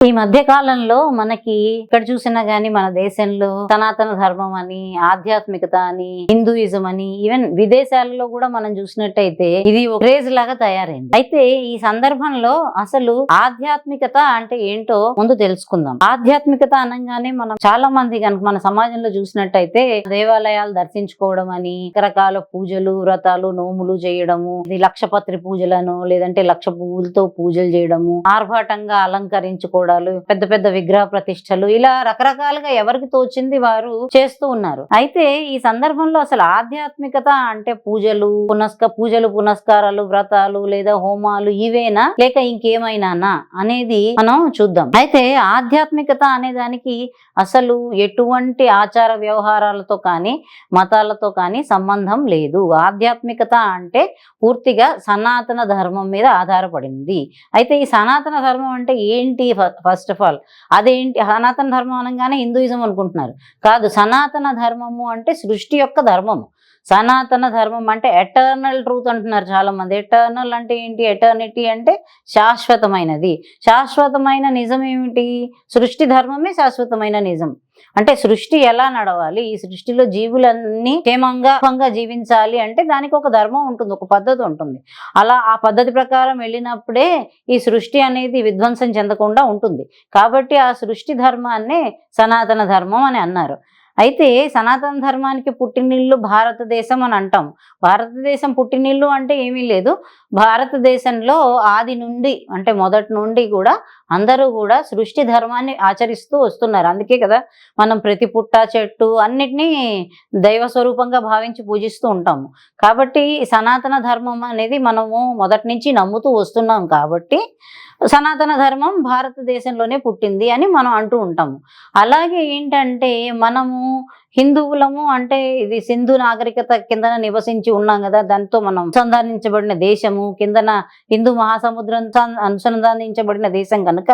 ఈ మధ్య కాలంలో మనకి ఇక్కడ చూసినా గానీ మన దేశంలో సనాతన ధర్మం అని ఆధ్యాత్మికత అని హిందూయిజం అని ఈవెన్ విదేశాలలో కూడా మనం చూసినట్టయితే ఇది ఒక క్రేజ్ లాగా తయారైంది. అయితే ఈ సందర్భంలో అసలు ఆధ్యాత్మికత అంటే ఏంటో ముందు తెలుసుకుందాం. ఆధ్యాత్మికత అనగానే మనం చాలా మంది కనుక మన సమాజంలో చూసినట్టయితే దేవాలయాలు దర్శించుకోవడం అని రకరకాల పూజలు వ్రతాలు నోములు చేయడము ఇది లక్షపత్రి పూజలను లేదంటే లక్ష పువ్వులతో పూజలు చేయడము ఆర్భాటంగా అలంకరించుకోవడం అలంకరించుకోవడాలు పెద్ద పెద్ద విగ్రహ ప్రతిష్టలు ఇలా రకరకాలుగా ఎవరికి తోచింది వారు చేస్తూ ఉన్నారు. అయితే ఈ సందర్భంలో అసలు ఆధ్యాత్మికత అంటే పూజలు పునస్క పూజలు పునస్కారాలు వ్రతాలు లేదా హోమాలు ఇవేనా? లేక ఇంకేమైనానా అనేది మనం చూద్దాం. అయితే ఆధ్యాత్మికత అనే దానికి అసలు ఎటువంటి ఆచార వ్యవహారాలతో కానీ మతాలతో కానీ సంబంధం లేదు. ఆధ్యాత్మికత అంటే పూర్తిగా సనాతన ధర్మం మీద ఆధారపడింది. అయితే ఈ సనాతన ధర్మం అంటే ఏంటి? ఫస్ట్ ఆఫ్ ఆల్ అదేంటి? సనాతన ధర్మం అనగానే హిందూయిజం అనుకుంటున్నారు. కాదు సనాతన ధర్మము అంటే సృష్టి యొక్క ధర్మము. సనాతన ధర్మం అంటే ఎటర్నల్ ట్రూత్ అంటున్నారు చాలా మంది ఎటర్నల్ అంటే ఏంటి? ఎటర్నిటీ అంటే శాశ్వతమైనది. శాశ్వతమైన నిజం ఏమిటి? సృష్టి ధర్మమే శాశ్వతమైన నిజం. అంటే సృష్టి ఎలా నడవాలి? ఈ సృష్టిలో జీవులన్నీ క్షేమంగా జీవించాలి అంటే దానికి ఒక ధర్మం ఉంటుంది ఒక పద్ధతి ఉంటుంది. అలా ఆ పద్ధతి ప్రకారం వెళ్ళినప్పుడే ఈ సృష్టి అనేది విధ్వంసం చెందకుండా ఉంటుంది. కాబట్టి ఆ సృష్టి ధర్మాన్నే సనాతన ధర్మం అని అన్నారు. అయితే సనాతన ధర్మానికి పుట్టినిల్లు భారతదేశం అని అంటాం. భారతదేశం పుట్టినిల్లు అంటే ఏమీ లేదు. భారతదేశంలో ఆది నుండి అంటే మొదటి నుండి కూడా అందరూ కూడా సృష్టి ధర్మాన్ని ఆచరిస్తూ వస్తున్నారు. అందుకే కదా మనం ప్రతి పుట్ట చెట్టు అన్నిటినీ దైవ స్వరూపంగా భావించి పూజిస్తూ ఉంటాము. కాబట్టి సనాతన ధర్మం అనేది మనము మొదటి నుంచి నమ్ముతూ వస్తున్నాం కాబట్టి సనాతన ధర్మం భారతదేశంలోనే పుట్టింది అని మనం అంటూ ఉంటాము. అలాగే ఏంటంటే మనము హిందువులము అంటే ఇది సింధు నాగరికత కిందన నివసించి ఉన్నాం కదా దాంతో మనం అనుసంధానించబడిన దేశము కిందన హిందూ మహాసముద్రం అనుసంధానించబడిన దేశం కనుక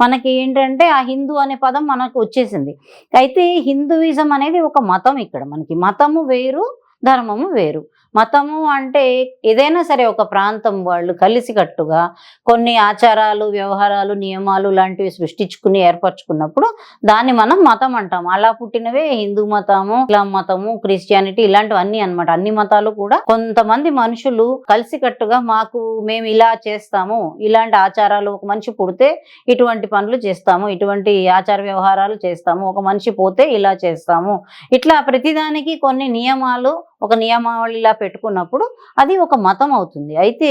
మనకి ఏంటంటే ఆ హిందూ అనే పదం మనకు వచ్చేసింది. అయితే హిందూయిజం అనేది ఒక మతం ఇక్కడ. మనకి మతము వేరు ధర్మము వేరు. మతము అంటే ఏదైనా సరే ఒక ప్రాంతం వాళ్ళు కలిసికట్టుగా కొన్ని ఆచారాలు వ్యవహారాలు నియమాలు లాంటివి సృష్టించుకుని ఏర్పరచుకున్నప్పుడు దాన్ని మనం మతం అంటాం అలా పుట్టినవే హిందూ మతము ఇస్లాం మతము క్రిస్టియానిటీ ఇలాంటివన్నీ అన్నమాట. అన్ని మతాలు కూడా కొంతమంది మనుషులు కలిసికట్టుగా మాకు మేము ఇలా చేస్తాము ఇలాంటి ఆచారాలు ఒక మనిషి పుడితే ఇటువంటి పనులు చేస్తాము ఇటువంటి ఆచార వ్యవహారాలు చేస్తాము ఒక మనిషి పోతే ఇలా చేస్తాము. ఇట్లా ప్రతిదానికి కొన్ని నియమాలు ఒక నియమావళిలా పెట్టుకున్నప్పుడు అది ఒక మతం అవుతుంది. అయితే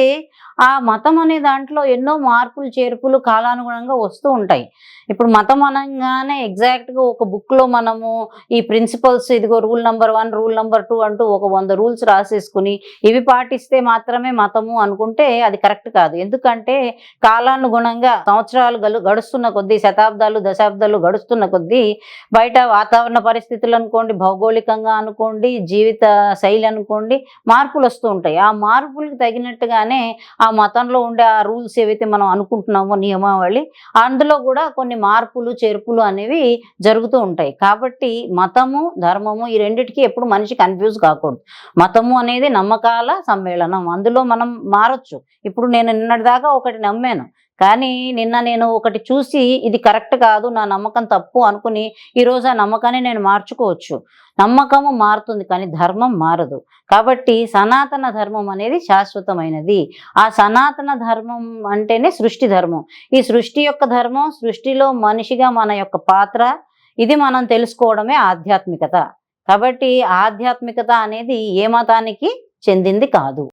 ఆ మతం అనే దాంట్లో ఎన్నో మార్పులు చేర్పులు కాలానుగుణంగా వస్తూ ఉంటాయి. ఇప్పుడు మతం అనగానే ఎగ్జాక్ట్గా ఒక బుక్లో మనము ఈ ప్రిన్సిపల్స్ ఇదిగో rule number one rule number two అంటూ ఒక వంద రూల్స్ రాసేసుకుని ఇవి పాటిస్తే మాత్రమే మతము అనుకుంటే అది కరెక్ట్ కాదు. ఎందుకంటే కాలానుగుణంగా సంవత్సరాలు గలు గడుస్తున్న కొద్దీ శతాబ్దాలు దశాబ్దాలు గడుస్తున్న కొద్దీ బయట వాతావరణ పరిస్థితులు అనుకోండి భౌగోళికంగా అనుకోండి జీవిత శైలి అనుకోండి మార్పులు వస్తూ ఉంటాయి. ఆ మార్పులకు తగినట్టుగానే ఆ మతంలో ఉండే ఆ రూల్స్ ఏవైతే మనం అనుకుంటున్నామో నియమావళి అందులో కూడా కొన్ని మార్పులు చేర్పులు అనేవి జరుగుతూ ఉంటాయి. కాబట్టి మతము ధర్మము ఈ రెండిటికి ఎప్పుడు మనిషి కన్ఫ్యూజ్ కాకూడదు. మతము అనేది నమ్మకాల సమ్మేళనం. అందులో మనం మారొచ్చు. ఇప్పుడు నేను నిన్నటిదాకా ఒకటి నమ్మాను. కానీ నిన్న నేను ఒకటి చూసి ఇది కరెక్ట్ కాదు నా నమ్మకం తప్పు అనుకుని ఈరోజు ఆ నమ్మకాన్ని నేను మార్చుకోవచ్చు. నమ్మకము మారుతుంది కానీ ధర్మం మారదు. కాబట్టి సనాతన ధర్మం అనేది శాశ్వతమైనది. ఆ సనాతన ధర్మం అంటేనే సృష్టి ధర్మం. ఈ సృష్టి యొక్క ధర్మం సృష్టిలో మనిషిగా మన యొక్క పాత్ర ఇది మనం తెలుసుకోవడమే ఆధ్యాత్మికత. కాబట్టి ఆధ్యాత్మికత అనేది ఏ మతానికి చెందింది కాదు.